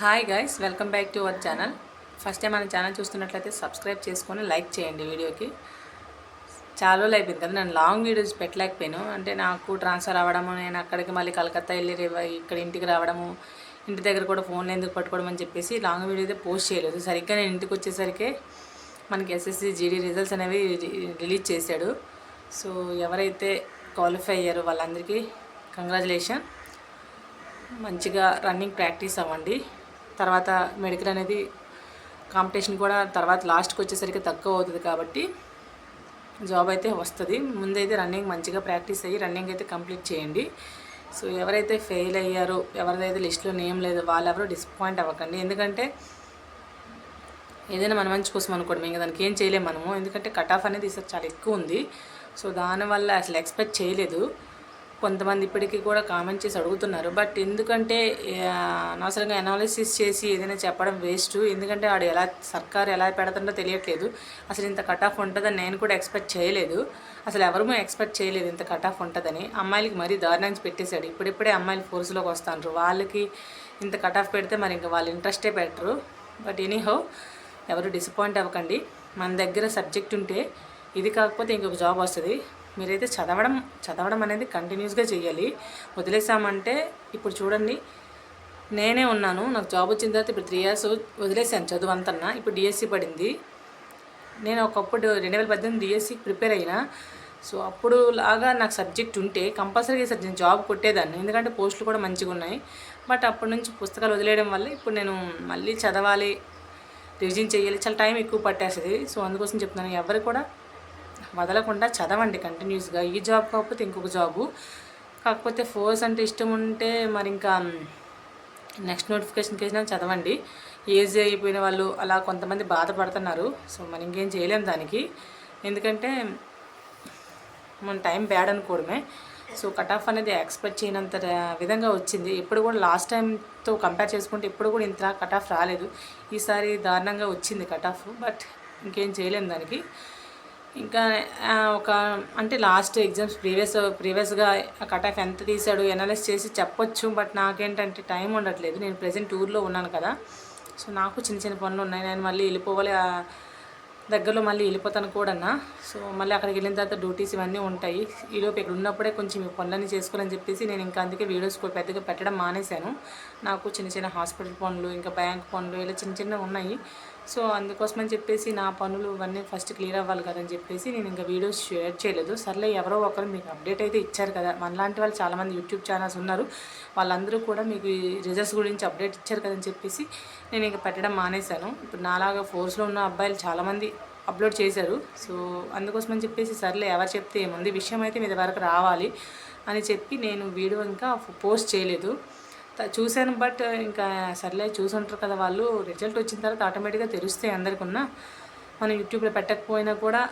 Hi guys welcome back to our channel first time మన channel చూస్తున్నట్లయితే subscribe చేసుకొని like చేయండి వీడియోకి. చాలా రోజులు అయిపోయింది కదా నేను లాంగ్ వీడియోస్ పెట్టలేకపోయాను. అంటే నాకు ట్రాన్స్ఫర్ అవ్వడము నేను అక్కడికి మళ్ళీ కలకత్తా వెళ్ళి రేవ- ఇక్కడ ఇంటికి రావడము ఇంటి దగ్గర కూడా ఫోన్లు ఎందుకు పట్టుకోవడం అని చెప్పేసి లాంగ్ వీడియో అయితే పోస్ట్ చేయలేదు. సరిగ్గా నేను ఇంటికి వచ్చేసరికి మనకి ఎస్ఎస్సి జీడీ రిజల్ట్స్ అనేవి రిలీజ్ చేశాడు. సో ఎవరైతే క్వాలిఫై అయ్యారో వాళ్ళందరికీ కంగ్రాచులేషన్ మంచిగా రన్నింగ్ ప్రాక్టీస్ అవ్వండి. తర్వాత మెడికల్ అనేది కాంపిటీషన్ కూడా తర్వాత లాస్ట్కి వచ్చేసరికి తక్కువ అవుతుంది కాబట్టి జాబ్ అయితే వస్తుంది. ముందైతే రన్నింగ్ మంచిగా ప్రాక్టీస్ అయ్యి రన్నింగ్ అయితే కంప్లీట్ చేయండి. సో ఎవరైతే ఫెయిల్ అయ్యారో ఎవరిదైతే లిస్ట్లో నేమ్ లేదో వాళ్ళెవరో డిసప్పాయింట్ అవ్వకండి. ఎందుకంటే ఏదైనా మన మంచి కోసం అనుకోవడం ఇంకా దానికి ఏం చేయలేము మనము. ఎందుకంటే కట్ ఆఫ్ అనేది ఈసారి చాలా ఎక్కువ ఉంది. సో దానివల్ల అసలు ఎక్స్పెక్ట్ చేయలేదు. కొంతమంది ఇప్పటికీ కూడా కామెంట్ చేసి అడుగుతున్నారు. బట్ ఎందుకంటే అనవసరంగా అనాలిసిస్ చేసి ఏదైనా చెప్పడం వేస్ట్ ఎందుకంటే వాడు ఎలా సర్కార్ ఎలా పెడుతుందో తెలియట్లేదు. అసలు ఇంత కట్ ఆఫ్ ఉంటుందని నేను కూడా ఎక్స్పెక్ట్ చేయలేదు. అసలు ఎవరూ ఎక్స్పెక్ట్ చేయలేదు ఇంత కట్ ఆఫ్ ఉంటుందని. అమ్మాయిలకి మరీ దారుణంగా పెట్టేశాడు. ఇప్పుడిప్పుడే అమ్మాయిలు ఫోర్స్లోకి వస్తాండ్రు. వాళ్ళకి ఇంత కట్ ఆఫ్ పెడితే మరి ఇంకా వాళ్ళు ఇంట్రెస్టే పెట్టరు బట్ ఎనీహో ఎవరు డిసప్పాయింట్ అవ్వకండి. మన దగ్గర సబ్జెక్ట్ ఉంటే ఇది కాకపోతే ఇంకొక జాబ్ వస్తుంది. మీరైతే చదవడం చదవడం అనేది కంటిన్యూస్గా చేయాలి వదిలేసామంటే ఇప్పుడు చూడండి నేనే ఉన్నాను నాకు జాబ్ వచ్చిన తర్వాత ఇప్పుడు త్రీ ఇయర్స్ వదిలేసాను చదువు అంతన్నా ఇప్పుడు డిఎస్సి పడింది. నేను ఒకప్పుడు రెండు వేల పద్దెనిమిది డిఎస్సికి ప్రిపేర్ అయినా సో అప్పుడు లాగా నాకు సబ్జెక్ట్ ఉంటే కంపల్సరీగా సార్ నేను జాబ్ కొట్టేదాన్ని ఎందుకంటే పోస్టులు కూడా మంచిగా ఉన్నాయి. బట్ అప్పటి నుంచి పుస్తకాలు వదిలేయడం వల్ల ఇప్పుడు నేను మళ్ళీ చదవాలి రివిజన్ చేయాలి చాలా టైం ఎక్కువ పట్టేస్తుంది. సో అందుకోసం చెప్తున్నాను ఎవరు కూడా వదలకుండా చదవండి కంటిన్యూస్గా. ఈ జాబ్ కాకపోతే ఇంకొక జాబు. కాకపోతే ఫోర్స్ అంటే ఇష్టం ఉంటే మరి ఇంకా నెక్స్ట్ నోటిఫికేషన్కి వేసినా చదవండి. ఏజ్ అయిపోయిన వాళ్ళు అలా కొంతమంది బాధపడుతున్నారు. సో మనం ఇంకేం చేయలేం దానికి. ఎందుకంటే మన టైం బ్యాడ్ అనుకోవడమే. సో కట్ ఆఫ్ అనేది ఎక్స్పెక్ట్ చేయనంత విధంగా వచ్చింది. ఇప్పుడు కూడా లాస్ట్ టైంతో కంపేర్ చేసుకుంటే ఇప్పుడు కూడా ఇంత కట్ ఆఫ్ రాలేదు. ఈసారి దారుణంగా వచ్చింది కట్ ఆఫ్. బట్ ఇంకేం చేయలేము దానికి. ఇంకా ఒక అంటే లాస్ట్ ఎగ్జామ్స్ ప్రీవియస్ ప్రీవియస్గా కట్ ఆఫ్ ఎంత తీసాడు ఎనలైజ్ చేసి చెప్పొచ్చు బట్ నాకేంటంటే టైం ఉండట్లేదు. నేను ప్రజెంట్ టూర్లో ఉన్నాను కదా. సో నాకు చిన్న చిన్న పనులు ఉన్నాయి. నేను మళ్ళీ వెళ్ళిపోవాలి దగ్గరలో మళ్ళీ వెళ్ళిపోతాను కూడా సో మళ్ళీ అక్కడికి వెళ్ళిన తర్వాత డ్యూటీస్ ఇవన్నీ ఉంటాయి. ఈలోపు ఇక్కడ ఉన్నప్పుడే కొంచెం ఈ పనులన్నీ చేసుకోవాలని చెప్పేసి నేను ఇంకా అందుకే వీడియోస్ కూడా పెద్దగా పెట్టడం మానేశాను. నాకు చిన్న చిన్న హాస్పిటల్ పనులు ఇంకా బ్యాంక్ పనులు ఇలా చిన్న చిన్నవి ఉన్నాయి. సో అందుకోసమని చెప్పేసి నా పనులు ఇవన్నీ ఫస్ట్ క్లియర్ అవ్వాలి కదని చెప్పేసి నేను ఇంకా వీడియోస్ షేర్ చేయలేదు. సర్లే ఎవరో ఒకరు మీకు అప్డేట్ అయితే ఇచ్చారు కదా. మనలాంటి వాళ్ళు చాలామంది యూట్యూబ్ ఛానల్స్ ఉన్నారు. వాళ్ళందరూ కూడా మీకు రిజల్ట్స్ గురించి అప్డేట్ ఇచ్చారు కదని చెప్పేసి నేను ఇంకా పెట్టడం మానేశాను. ఇప్పుడు నాలాగా ఫోర్స్లో ఉన్న అబ్బాయిలు చాలామంది అప్లోడ్ చేశారు. సో అందుకోసమని చెప్పేసి సర్లే ఎవరు చెప్తే ఏముంది? విషయం అయితే మీ వరకు రావాలి అని చెప్పి నేను వీడియో ఇంకా పోస్ట్ చేయలేదు. చూశాను బట్ ఇంకా సర్లే చూసి ఉంటారు కదా వాళ్ళు. రిజల్ట్ వచ్చిన తర్వాత ఆటోమేటిక్గా తెలుస్తాయి అందరికి ఉన్న మనం యూట్యూబ్లో పెట్టకపోయినా కూడా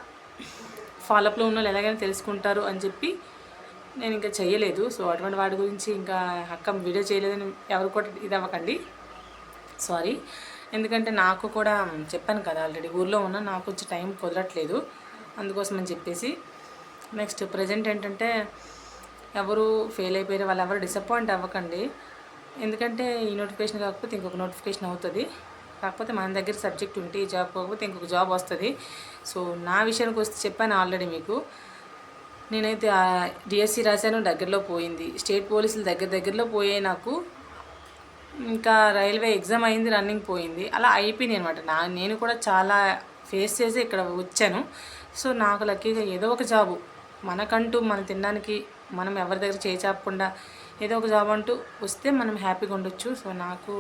ఫాలోఅప్లో ఉన్న వాళ్ళు ఎలాగైనా తెలుసుకుంటారు అని చెప్పి నేను ఇంకా చేయలేదు సో అటువంటి వాటి గురించి ఇంకా అక్క వీడియో చేయలేదని ఎవరు కూడా ఇది అవ్వకండి. సారీ. ఎందుకంటే నాకు కూడా చెప్పాను కదా ఆల్రెడీ ఊర్లో ఉన్న నాకు కొంచెం టైం కుదరట్లేదు. అందుకోసం అని చెప్పేసి. నెక్స్ట్ ప్రజెంట్ ఏంటంటే ఎవరు ఫెయిల్ అయిపోయారు వాళ్ళు ఎవరు డిసప్పాయింట్ అవ్వకండి. ఎందుకంటే ఈ నోటిఫికేషన్ కాకపోతే ఇంకొక నోటిఫికేషన్ అవుతుంది. కాకపోతే మన దగ్గర సబ్జెక్ట్ ఉంటే ఈ జాబ్ కాకపోతే ఇంకొక జాబ్ వస్తుంది. సో నా విషయానికి వస్తే చెప్పాను ఆల్రెడీ మీకు. నేనైతే డిఎస్సి రాశాను దగ్గరలో పోయింది. స్టేట్ పోలీసులు దగ్గర దగ్గరలో పోయాయి నాకు. ఇంకా రైల్వే ఎగ్జామ్ అయింది రన్నింగ్ పోయింది. అలా అయిపోయింది అనమాట నా నేను కూడా చాలా ఫేస్ చేసి ఇక్కడ వచ్చాను. సో నాకు లక్కీగా ఏదో ఒక జాబు మనకంటూ మనం తినడానికి మనం ఎవరి దగ్గర చేయిచాపకుండా ఏదో ఒక జాబ్ అంటూ వస్తే మనం హ్యాపీగా ఉండొచ్చు. సో నాకు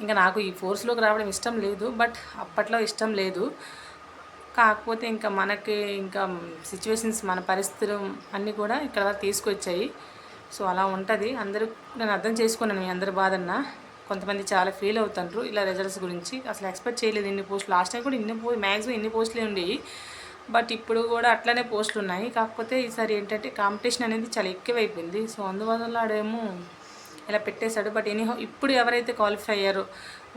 ఇంకా నాకు ఈ ఫోర్స్లోకి రావడం ఇష్టం లేదు. బట్ అప్పట్లో ఇష్టం లేదు. కాకపోతే ఇంకా మనకి ఇంకా సిచ్యువేషన్స్ మన పరిస్థితులు అన్నీ కూడా ఇక్కడ తీసుకొచ్చాయి. సో అలా ఉంటుంది. అందరూ నేను అర్థం చేసుకున్నాను మీ అందరి బాధన్న. కొంతమంది చాలా ఫీల్ అవుతుంటారు ఇలా రిజల్ట్స్ గురించి అసలు ఎక్స్పెక్ట్ చేయలేదు. ఇన్ని పోస్టులు లాస్ట్ టైం కూడా ఇన్ని పో మ్యాక్సిమం ఇన్ని పోస్టులే ఉండేవి. బట్ ఇప్పుడు కూడా అట్లనే పోస్టులు ఉన్నాయి. కాకపోతే ఈసారి ఏంటంటే కాంపిటీషన్ అనేది చాలా ఎక్కువైపోయింది. సో అందువల్ల ఆడేమో ఇలా పెట్టేశాడు. బట్ ఎనీహో ఇప్పుడు ఎవరైతే క్వాలిఫై అయ్యారో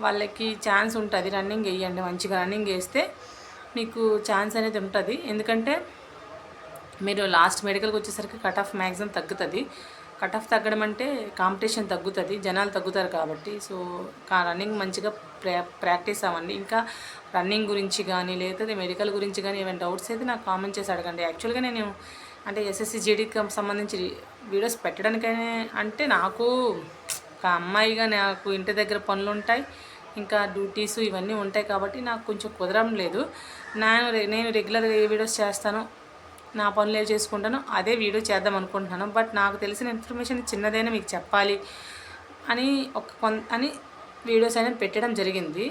వాళ్ళకి ఛాన్స్ ఉంటుంది. రన్నింగ్ వేయండి మంచిగా రన్నింగ్ వేస్తే మీకు ఛాన్స్ అనేది ఉంటుంది. ఎందుకంటే మీరు లాస్ట్ మెడికల్కి వచ్చేసరికి కట్ ఆఫ్ మ్యాక్సిమం తగ్గుతుంది. కట్ ఆఫ్ తగ్గడం అంటే కాంపిటీషన్ తగ్గుతుంది జనాలు తగ్గుతారు కాబట్టి. సో రన్నింగ్ మంచిగా ప్రా ప్రాక్టీస్ అవ్వండి. ఇంకా రన్నింగ్ గురించి కానీ లేకపోతే మెడికల్ గురించి కానీ ఏమైనా డౌట్స్ అయితే నాకు కామెంట్ చేసి అడగండి. యాక్చువల్గా నేను అంటే ఎస్ఎస్సి జీడీకి సంబంధించి వీడియోస్ పెట్టడానికనే అంటే నాకు ఒక అమ్మాయిగా నాకు ఇంటి దగ్గర పనులు ఉంటాయి ఇంకా డ్యూటీస్ ఇవన్నీ ఉంటాయి కాబట్టి నాకు కొంచెం కుదరడం లేదు. నేను నేను రెగ్యులర్గా ఏ వీడియోస్ చేస్తానో నా పనులు చేసుకుంటాను అదే వీడియో చేద్దాం అనుకుంటున్నాను. బట్ నాకు తెలిసిన ఇన్ఫర్మేషన్ చిన్నదైనా మీకు చెప్పాలి అని ఒక కొన్ అని వీడియోస్ అనేది పెట్టడం జరిగింది.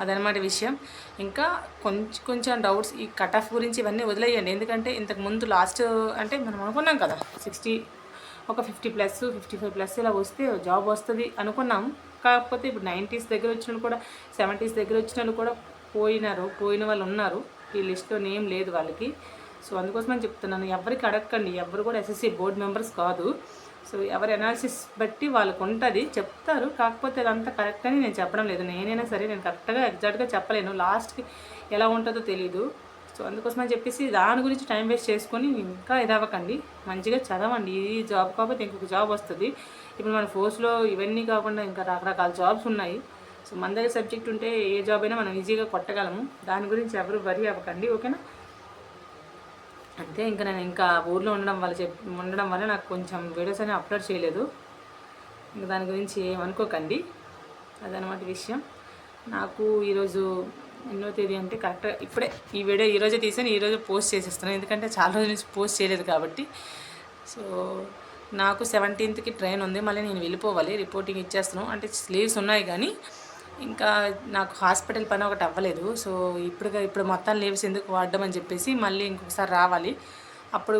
అదనమాట విషయం. ఇంకా కొంచెం కొంచెం డౌట్స్ ఈ కట్ ఆఫ్ గురించి ఇవన్నీ వదిలేయండి. ఎందుకంటే ఇంతకు ముందు లాస్ట్ అంటే మనం అనుకున్నాం కదా సిక్స్టీ ఒక fifty plus fifty five plus ఇలా వస్తే జాబ్ వస్తుంది అనుకున్నాం. కాకపోతే ఇప్పుడు నైంటీస్ దగ్గర వచ్చిన వాళ్ళు కూడా సెవెంటీస్ దగ్గర వచ్చిన వాళ్ళు కూడా పోయినారు పోయిన వాళ్ళు ఉన్నారు. ఈ లిస్ట్లో నేమ్ లేదు వాళ్ళకి. సో అందుకోసమని చెప్తున్నాను ఎవరికి అడగకండి. ఎవరు కూడా ఎస్ఎస్సి బోర్డు మెంబర్స్ కాదు. సో ఎవరి అనాలిసిస్ బట్టి వాళ్ళకు ఉంటుంది చెప్తారు. కాకపోతే అదంతా కరెక్ట్ అని నేను చెప్పడం లేదు. నేనైనా సరే నేను కరెక్ట్గా ఎగ్జాక్ట్గా చెప్పలేను. లాస్ట్కి ఎలా ఉంటుందో తెలీదు. సో అందుకోసమని చెప్పేసి దాని గురించి టైం వేస్ట్ చేసుకొని ఇంకా ఇదవ్వకండి మంచిగా చదవండి. ఈ జాబ్ కాకపోతే ఇంకొక జాబ్ వస్తుంది. ఇప్పుడు మన ఫోర్స్లో ఇవన్నీ కాకుండా ఇంకా రకరకాల జాబ్స్ ఉన్నాయి. సో మన దగ్గర సబ్జెక్ట్ ఉంటే ఏ జాబ్ అయినా మనం ఈజీగా కొట్టగలము. దాని గురించి ఎవరు వరి అవ్వకండి. ఓకేనా అంతే ఇంకా నేను ఇంకా ఊర్లో ఉండడం వల్ల చెప్ ఉండడం వల్ల నాకు కొంచెం వీడియోస్ అనేవి అప్లోడ్ చేయలేదు. ఇంకా దాని గురించి ఏమనుకోకండి అదనమాట విషయం. నాకు ఈరోజు ఎన్నో తేదీ అంటే కరెక్ట్గా ఇప్పుడే ఈ వీడియో ఈరోజే తీసాను ఈరోజు పోస్ట్ చేసేస్తున్నాను ఎందుకంటే చాలా రోజుల నుంచి పోస్ట్ చేయలేదు కాబట్టి. సో నాకు సెవెంటీన్త్కి ట్రైన్ ఉంది. మళ్ళీ నేను వెళ్ళిపోవాలి. రిపోర్టింగ్ ఇచ్చేస్తున్నాను అంటే స్లీవ్స్ ఉన్నాయి కానీ ఇంకా నాకు హాస్పిటల్ పని ఒకటి అవ్వలేదు. సో ఇప్పుడు ఇప్పుడు మొత్తం లీవ్స్ ఎందుకు వాడడం అని చెప్పేసి మళ్ళీ ఇంకొకసారి రావాలి. అప్పుడు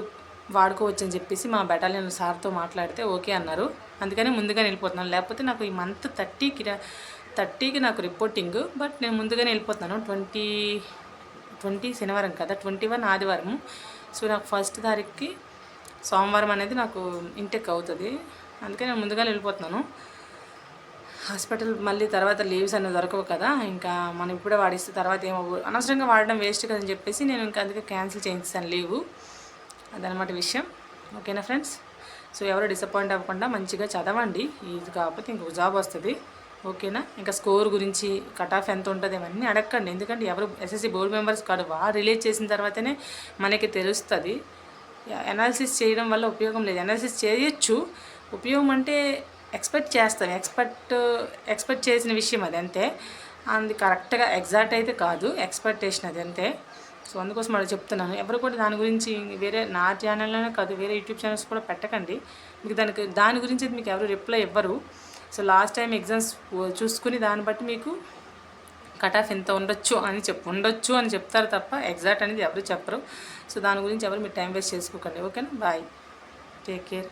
వాడుకోవచ్చు అని చెప్పేసి మా బెటాలియన్ సార్తో మాట్లాడితే ఓకే అన్నారు. అందుకని ముందుగానే వెళ్ళిపోతున్నాను. లేకపోతే నాకు ఈ మంత్ థర్టీకి థర్టీకి నాకు రిపోర్టింగ్ బట్ నేను ముందుగానే వెళ్ళిపోతున్నాను. ట్వంటీ ట్వంటీ శనివారం కదా ట్వంటీ వన్ ఆదివారం సో నాకు ఫస్ట్ తారీఖుకి సోమవారం అనేది నాకు ఇంటెక్ అవుతుంది. అందుకే నేను ముందుగానే వెళ్ళిపోతున్నాను. హాస్పిటల్ మళ్ళీ తర్వాత లీవ్స్ అన్నీ దొరకవు కదా ఇంకా మనం ఇప్పుడే వాడిస్తే తర్వాత ఏమో అనవసరంగా వాడడం వేస్ట్ కదని చెప్పేసి నేను ఇంకా అందుకే క్యాన్సిల్ చేయించాను లీవు. అదనమాట విషయం. ఓకేనా ఫ్రెండ్స్? సో ఎవరు డిసప్పాయింట్ అవ్వకుండా మంచిగా చదవండి. ఇది కాకపోతే ఇంకొక జాబ్ వస్తుంది. ఓకేనా? ఇంకా స్కోర్ గురించి కట్ ఆఫ్ ఎంత ఉంటుంది ఇవన్నీ అడగండి ఎందుకంటే ఎవరు ఎస్ఎస్సి బోర్డు మెంబర్స్ కాదు వారు రిలీజ్ చేసిన తర్వాతనే మనకి తెలుస్తుంది. అనాలిసిస్ చేయడం వల్ల ఉపయోగం లేదు. అనాలిసిస్ చేయొచ్చు. ఉపయోగం అంటే ఎక్స్పెక్ట్ చేస్తాం. ఎక్స్పెక్ట్ ఎక్స్పెక్ట్ చేసిన విషయం అది అంతే అది కరెక్ట్గా ఎగ్జాక్ట్ అయితే కాదు. ఎక్స్పెక్టేషన్ అది అంతే సో అందుకోసం అలా చెప్తున్నాను. ఎవరు కూడా దాని గురించి వేరే నా ఛానల్లోనే కాదు వేరే యూట్యూబ్ ఛానల్స్ కూడా పెట్టకండి. మీకు దానికి దాని గురించి మీకు ఎవరు రిప్లై ఇవ్వరు. సో లాస్ట్ టైం ఎగ్జామ్స్ చూసుకుని దాన్ని బట్టి మీకు కట్ ఆఫ్ ఎంత ఉండొచ్చు అని చెప్ ఉండొచ్చు అని చెప్తారు తప్ప ఎగ్జాక్ట్ అనేది ఎవరు చెప్పరు. సో దాని గురించి ఎవరు మీరు టైం వేస్ట్ చేసుకోకండి. ఓకేనా? బాయ్. Take care.